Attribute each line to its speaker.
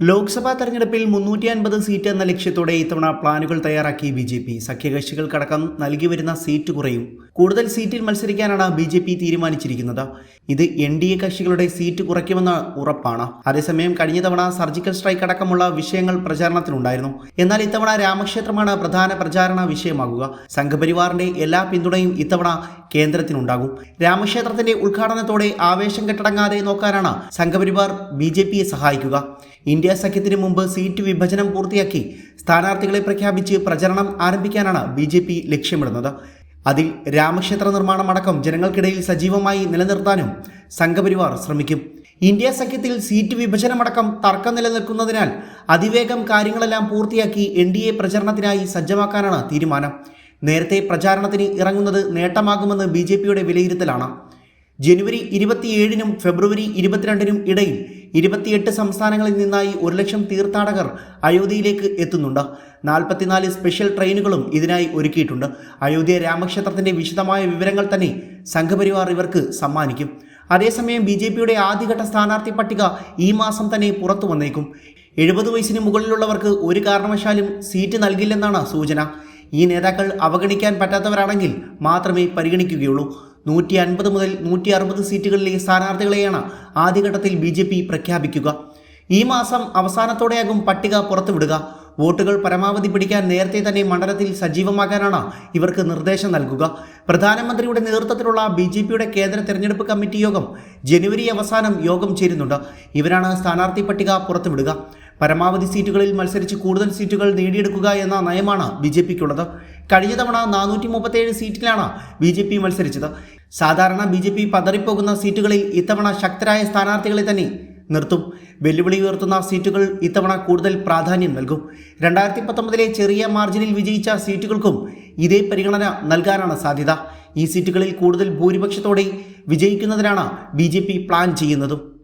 Speaker 1: ലോക്സഭാ തെരഞ്ഞെടുപ്പിൽ മുന്നൂറ്റി അൻപത് സീറ്റ് എന്ന ലക്ഷ്യത്തോടെ ഇത്തവണ പ്ലാനുകൾ തയ്യാറാക്കി ബി ജെ പി. സഖ്യകക്ഷികൾക്കടക്കം നൽകി വരുന്ന സീറ്റ് കുറയും. കൂടുതൽ സീറ്റിൽ മത്സരിക്കാനാണ് ബി ജെ പി തീരുമാനിച്ചിരിക്കുന്നത്. ഇത് എൻ ഡി എ കക്ഷികളുടെ സീറ്റ് കുറയ്ക്കുമെന്ന് ഉറപ്പാണ്. അതേസമയം കഴിഞ്ഞ തവണ സർജിക്കൽ സ്ട്രൈക്ക് അടക്കമുള്ള വിഷയങ്ങൾ പ്രചാരണത്തിലുണ്ടായിരുന്നു. എന്നാൽ ഇത്തവണ രാമക്ഷേത്രമാണ് പ്രധാന പ്രചാരണ വിഷയമാകുക. സംഘപരിവാറിന്റെ എല്ലാ പിന്തുണയും ഇത്തവണ കേന്ദ്രത്തിനുണ്ടാകും. രാമക്ഷേത്രത്തിന്റെ ഉദ്ഘാടനത്തോടെ ആവേശം കെട്ടടങ്ങാതെ നോക്കാനാണ് സംഘപരിവാർ ബി സഹായിക്കുക. ഇന്ത്യ സഖ്യത്തിന് മുമ്പ് സീറ്റ് വിഭജനം പൂർത്തിയാക്കി സ്ഥാനാർത്ഥികളെ പ്രഖ്യാപിച്ച് പ്രചരണം ആരംഭിക്കാനാണ് ബി ജെ പി ലക്ഷ്യമിടുന്നത്. അതിൽ രാമക്ഷേത്ര നിർമ്മാണം അടക്കം ജനങ്ങൾക്കിടയിൽ സജീവമായി നിലനിർത്താനും സംഘപരിവാർ ശ്രമിക്കും. ഇന്ത്യ സഖ്യത്തിൽ സീറ്റ് വിഭജനമടക്കം തർക്കം നിലനിൽക്കുന്നതിനാൽ അതിവേഗം കാര്യങ്ങളെല്ലാം പൂർത്തിയാക്കി എൻ ഡി എ പ്രചരണത്തിനായി സജ്ജമാക്കാനാണ് തീരുമാനം. നേരത്തെ പ്രചാരണത്തിന് ഇറങ്ങുന്നത് നേട്ടമാകുമെന്ന് ബി ജെ പിയുടെ വിലയിരുത്തലാണ്. ജനുവരി ഇരുപത്തിയേഴിനും ഫെബ്രുവരി ഇരുപത്തിരണ്ടിനും ഇടയിൽ ഇരുപത്തിയെട്ട് സംസ്ഥാനങ്ങളിൽ നിന്നായി ഒരു ലക്ഷം തീർത്ഥാടകർ അയോധ്യയിലേക്ക് എത്തുന്നുണ്ട്. നാൽപ്പത്തിനാല് സ്പെഷ്യൽ ട്രെയിനുകളും ഇതിനായി ഒരുക്കിയിട്ടുണ്ട്. അയോധ്യ രാമക്ഷേത്രത്തിന്റെ വിശദമായ വിവരങ്ങൾ തന്നെ സംഘപരിവാർ ഇവർക്ക് സമ്മാനിക്കും. അതേസമയം ബി ജെ പിയുടെ ആദ്യഘട്ട സ്ഥാനാർത്ഥി പട്ടിക ഈ മാസം തന്നെ പുറത്തു വന്നേക്കും. എഴുപത് വയസ്സിന് മുകളിലുള്ളവർക്ക് ഒരു കാരണവശാലും സീറ്റ് നൽകില്ലെന്നാണ് സൂചന. ഈ നേതാക്കൾ അവഗണിക്കാൻ പറ്റാത്തവരാണെങ്കിൽ മാത്രമേ പരിഗണിക്കുകയുള്ളൂ. നൂറ്റി അൻപത് മുതൽ നൂറ്റി അറുപത് സീറ്റുകളിലെ സ്ഥാനാർത്ഥികളെയാണ് ആദ്യഘട്ടത്തിൽ ബി ജെ പി പ്രഖ്യാപിക്കുക. ഈ മാസം അവസാനത്തോടെയാകും പട്ടിക പുറത്തുവിടുക. വോട്ടുകൾ പരമാവധി പിടിക്കാൻ നേരത്തെ തന്നെ മണ്ഡലത്തിൽ സജീവമാക്കാനാണ് ഇവർക്ക് നിർദ്ദേശം നൽകുക. പ്രധാനമന്ത്രിയുടെ നേതൃത്വത്തിലുള്ള ബി ജെ പിയുടെ കേന്ദ്ര തെരഞ്ഞെടുപ്പ് കമ്മിറ്റി യോഗം ജനുവരി അവസാനം യോഗം ചേരുന്നുണ്ട്. ഇവരാണ് സ്ഥാനാർത്ഥി പട്ടിക പുറത്തുവിടുക. പരമാവധി സീറ്റുകളിൽ മത്സരിച്ച് കൂടുതൽ സീറ്റുകൾ നേടിയെടുക്കുക എന്ന നയമാണ് ബി ജെ പിക്കുള്ളത്. കഴിഞ്ഞ തവണ നാനൂറ്റി മുപ്പത്തേഴ് സീറ്റിലാണ് ബി ജെ പി മത്സരിച്ചത്. സാധാരണ ബി ജെ പി പതറിപ്പോകുന്ന സീറ്റുകളിൽ ഇത്തവണ ശക്തരായ സ്ഥാനാർത്ഥികളെ തന്നെ നിർത്തും. വെല്ലുവിളി ഉയർത്തുന്ന സീറ്റുകൾ ഇത്തവണ കൂടുതൽ പ്രാധാന്യം നൽകും. രണ്ടായിരത്തി പത്തൊമ്പതിലെ ചെറിയ മാർജിനിൽ വിജയിച്ച സീറ്റുകൾക്കും ഇതേ പരിഗണന നൽകാനാണ് സാധ്യത. ഈ സീറ്റുകളിൽ കൂടുതൽ ഭൂരിപക്ഷത്തോടെ വിജയിക്കുന്നതിനാണ് ബി പ്ലാൻ ചെയ്യുന്നതും.